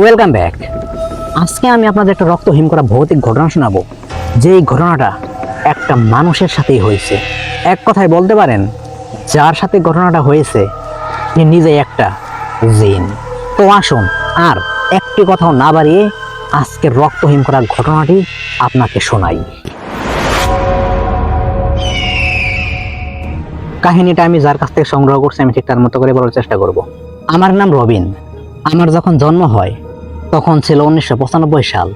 Welcome back আজকে আমি আপনাদের একটা রক্তহীন করা ভৌতিক ঘটনা শোনাবো। যে এই ঘটনাটা একটা মানুষের সাথেই হয়েছে। এক কথায় বলতে পারেন, যার সাথে ঘটনাটা হয়েছে সে নিজেই একটা জিন। তো আসুন আর একটি কথাও না বাড়িয়ে আজকের রক্তহীন করা ঘটনাটি আপনাকে শোনাই। কাহিনীটা আমি যার কাছ থেকে সংগ্রহ করছি, আমি ঠিক তার মতো করে বলার চেষ্টা করব। আমার নাম রবিন। আমার যখন জন্ম হয় তখন ছিল উনিশশো পঁচানব্বই সাল।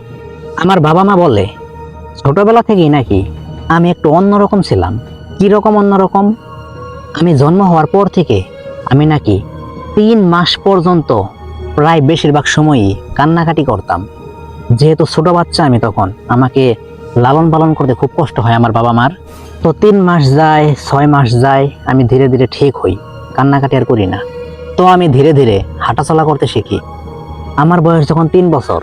আমার বাবা মা বলে, ছোটবেলা থেকেই নাকি আমি একটু অন্যরকম ছিলাম। কীরকম অন্যরকম? আমি জন্ম হওয়ার পর থেকে আমি নাকি তিন মাস পর্যন্ত প্রায় বেশিরভাগ সময়ই কান্নাকাটি করতাম। যেহেতু ছোট বাচ্চা, আমি তখন আমাকে লালন পালন করতে খুব কষ্ট হয় আমার বাবা মার। তো তিন মাস যায়, ছয় মাস যায়, আমি ধীরে ধীরে ঠিক হই। কান্নাকাটি আর করি না। তো আমি ধীরে ধীরে হাঁটাচলা করতে শিখি। আমার বয়স যখন তিন বছর,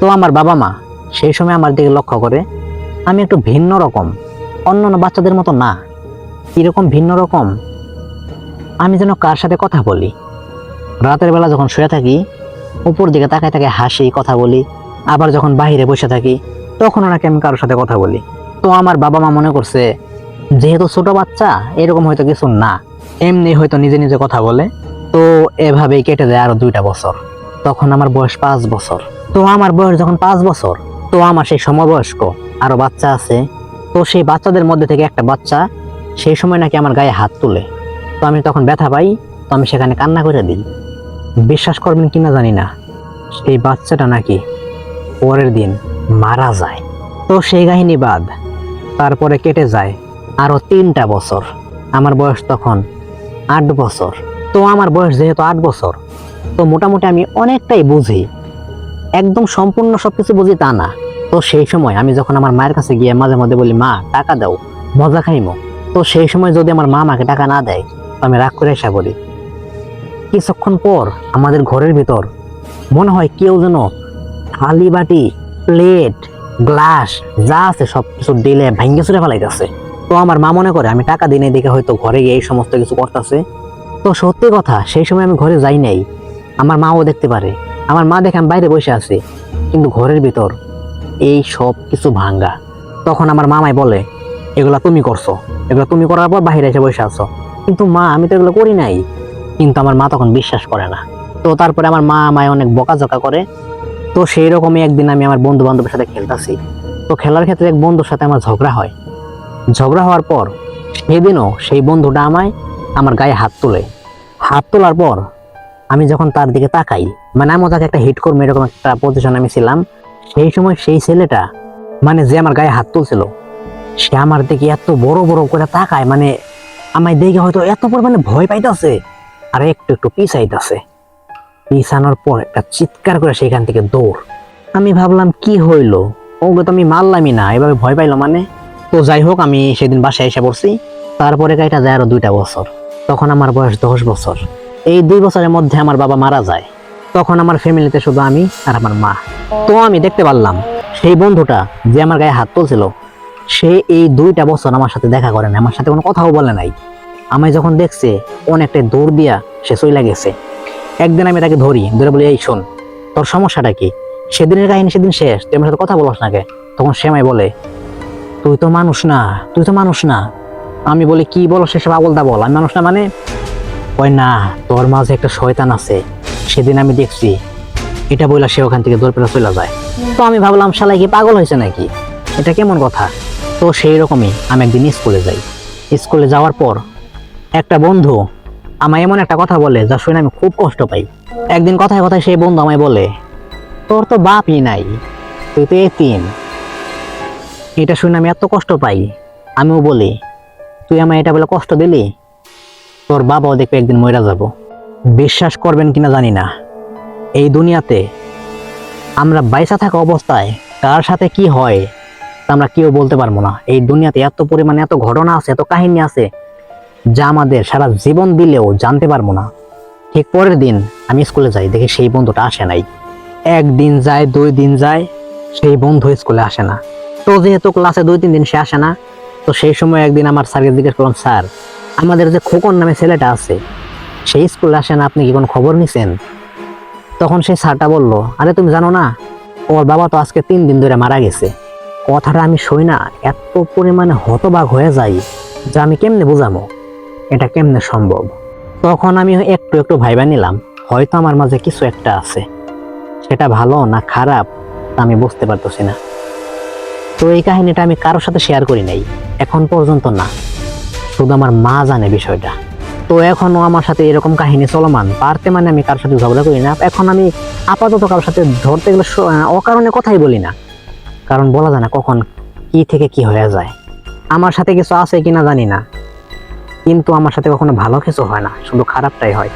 তো আমার বাবা মা সেই সময় আমার দিকে লক্ষ্য করে, আমি একটু ভিন্ন রকম, অন্যান্য বাচ্চাদের মতো না। কীরকম ভিন্ন রকম? আমি যেন কার সাথে কথা বলি? রাতের বেলা যখন শুয়ে থাকি, উপর দিকে তাকায় তাকায় হাসি, কথা বলি, আবার যখন বাহিরে বসে থাকি তখন নাকি আমি কারোর সাথে কথা বলি। তো আমার বাবা মা মনে করছে, যেহেতু ছোট বাচ্চা, এরকম হয়তো কিছু না। এমনি হয়তো নিজে নিজে কথা বলে। তো এভাবেই কেটে যায় আরও দুইটা বছর। তখন আমার বয়স পাঁচ বছর। তো আমার বয়স যখন পাঁচ বছর, তো আমার সেই সমবয়স্ক আরও বাচ্চা আছে। তো সেই বাচ্চাদের মধ্যে থেকে একটা বাচ্চা, সেই সময় নাকি আমার গায়ে হাত তুলে। তো আমি তখন ব্যথা পাই, তো আমি সেখানে কান্না করে দিই। বিশ্বাস করবেন কিনা জানি না, সেই বাচ্চাটা নাকি পরের দিন মারা যায়। তো সেই কাহিনী বাদ, তারপরে কেটে যায় আরও তিনটা বছর। আমার বয়স তখন আট বছর। তো আমার বয়স যেহেতু আট বছর তো মোটামুটি আমি অনেকটাই বুঝি। একদম সম্পূর্ণ সবকিছু বুঝি তা না। তো সেই সময় আমি যখন আমার মায়ের কাছে গিয়ে মাঝে মধ্যে বলি, মা, টাকা দাও, মজা খাইমো। তো সেই সময় যদি আমার মা আমাকে টাকা না দেয় আমি রাগ করে এসে বলি কিছুক্ষণ পর আমাদের ঘরের ভিতর মনে হয় কেউ যেন থালি বাটি, প্লেট, গ্লাস, যা আছে সব কিছু দিলে ভাঙ্গে চুরে ফেলাইতেছে। তো আমার মা মনে করে, আমি টাকা দিই নাই দেখে হয়তো ঘরে গিয়ে এই সমস্ত কিছু করতেছে। তো সত্যি কথা, সেই সময় আমি ঘরে যাই নাই। আমার মাও দেখতে পারে। আমার মা দেখে আমি বাইরে বসে আছি, কিন্তু ঘরের ভিতর এই সব কিছু ভাঙ্গা। তখন আমার মামাই বলে, এগুলা তুমি করছ। এগুলো তুমি করার পর বাইরে এসে বসে আছো। কিন্তু মা, আমি তো এগুলো করি নাই। কিন্তু আমার মা তখন বিশ্বাস করে না। তো তারপরে আমার মা আমায় অনেক বকাঝকা করে। তো সেই রকমই একদিন আমি আমার বন্ধু বান্ধবের সাথে খেলতেছি। তো খেলার ক্ষেত্রে এক বন্ধুর সাথে আমার ঝগড়া হয়। ঝগড়া হওয়ার পর সেদিনও সেই বন্ধুটা আমায় আমার গায়ে হাত তোলে। হাত তোলার পর আমি যখন তার দিকে তাকাই মানে আমি তাকে একটা হিট করব, এরকম একটা পজিশন আমি ছিলাম, সেই সময় সেই ছেলেটা মানে যে আমার গায়ে হাত তুলছিল, সে আমার দিকে এত বড় বড় করে তাকায় মানে আমায় দেখে হয়তো এত পরিমাণে ভয় পাইতেছে, আর একটু একটু পিছাইতেছে। পিছানোর পর একটা চিৎকার করে সেখান থেকে দৌড়। আমি ভাবলাম, কি হইল? ওগুলো তো আমি মারলামই না, এভাবে ভয় পাইলো মানে? তো যাই হোক, আমি সেদিন বাসায় এসে পড়ছি। তারপরে কাইটা যায় আরও দুইটা বছর। তখন আমার বয়স দশ বছর। এই দুই বছরের মধ্যে আমার বাবা মারা যায়, তখন আমার ফ্যামিলিতে শুধু আমি আর আমার মা। তো আমি দেখতে পারলাম, সেই বন্ধুটা যে আমার গায়ে হাত তুলছিল, সে এই দুইটা বছর আমার সাথে দেখা করে না আমার সাথে কোনো কথাও বলে নাই। আমি যখন দেখছে, অনেকটা দৌড় দিয়া সে চইলা গেছে। একদিন আমি তাকে ধরি, ধরে বলি, এই শোন, তোর সমস্যাটা কি? সেদিনের কাহিনী সেদিন শেষ, তুই আমার সাথে কথা বলস না কে? তখন সে আমায় বলে, তুই তো মানুষ না, তুই তো মানুষ না। আমি বলি, কি বলো সেসব আবল দা বল আমি মানুষ না মানে ওই না, তোর মাঝে একটা শয়তান আছে, সেদিন আমি দেখছি এটা বইলা সে ওখান থেকে দৌড় পেলা চলে যায়। তো আমি ভাবলাম শালাই কি পাগল হয়েছে নাকি? এটা কেমন কথা? তো সেই রকমই আমি একদিন স্কুলে যাই। স্কুলে যাওয়ার পর একটা বন্ধু আমায় এমন একটা কথা বলে, যা শুনে আমি খুব কষ্ট পাই। একদিন কথায় কথায় সেই বন্ধু আমায় বলে, তোর তো বাপই নাই, তুই তো এতিম। এটা শুনে আমি এত কষ্ট পাই, আমিও বলি, তুই আমায় এটা বলে কষ্ট দিলি? তোর বাবাও দেখবে একদিন মরে যাব। বিশ্বাস করবেন কিনা জানি না। এই দুনিয়াতে আমরা বাইসা থাকা অবস্থায় কার সাথে কি হয় আমরা কেউ বলতে পারব না। এই দুনিয়াতে এত পরিমাণে এত ঘটনা আছে, এত কাহিনী আছে, যা আমাদের সারা জীবন দিলেও জানতে পারব না। ঠিক পরের দিন আমি স্কুলে যাই, দেখি সেই বন্ধুটা আসে নাই। একদিন যায়, দুই দিন যায়, সেই বন্ধু স্কুলে আসে না। তো যেহেতু ক্লাসে দুই, তিন দিন সে আসে না, তো সেই সময় একদিন আমার স্যারকে জিজ্ঞেস করলাম, স্যার আমাদের যে খোকন নামে ছেলেটা আছে, সেই স্কুলে আসে না, আপনি কি কোনো খবর নিছেন? তখন সেই স্যারটা বলল, আরে তুমি জানো না ওর বাবা তো আজকে তিন দিন ধরে মারা গেছে। কথাটা আমি শুই না, এত পরিমাণে হতবাক হয়ে যাই যে আমি কেমনে বোঝামো? এটা কেমনে সম্ভব? তখন আমি একটু একটু ভাইবা নিলাম, হয়তো আমার মাঝে কিছু একটা আছে। সেটা ভালো না খারাপ, তা আমি বুঝতে পারতেছি না। তো এই কাহিনীটা আমি কারোর সাথে শেয়ার করি নাই, এখন পর্যন্ত না। শুধু আমার মা জানে বিষয়টা। তো এখনও আমার সাথে এরকম কাহিনী চলমান। পারতে মানে আমি কারোর সাথে ঝগড়া করি না। এখন আমি আপাতত কারোর সাথে ধরতে গেলে অকারণে কথাই বলি না। কারণ বলা যায় না কখন কি থেকে কি হয়ে যায়। আমার সাথে কিছু আছে কিনা জানি না। কিন্তু আমার সাথে কখনো ভালো কিছু হয় না। শুধু খারাপটাই হয়।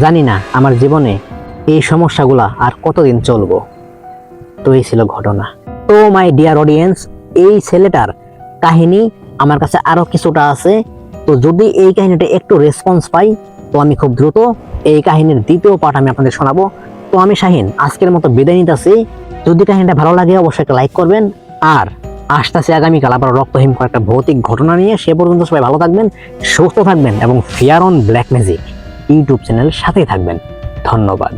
জানি না আমার জীবনে এই সমস্যাগুলা আর কতদিন চলবো। তো এই ছিল ঘটনা। তো মাই ডিয়ার অডিয়েন্স এই ছেলেটার কাহিনী আমার কাছে আরও কিছুটা আছে। তো যদি এই কাহিনীটা একটু রেসপন্স পাই, তো আমি খুব দ্রুত এই কাহিনীর দ্বিতীয় পার্ট আমি আপনাদের শোনাবো। তো আমি শাহিন, আজকের মতো বিদায় নিতেছি। যদি কাহিনীটা ভালো লাগে, অবশ্যই একটা লাইক করবেন। আর আসতেছে আগামীকাল আবার রক্তহীন কয়েকটা ভৌতিক ঘটনা নিয়ে। সে পর্যন্ত সবাই ভালো থাকবেন, সুস্থ থাকবেন এবং fear on black magic YouTube channel সাথেই থাকবেন। ধন্যবাদ।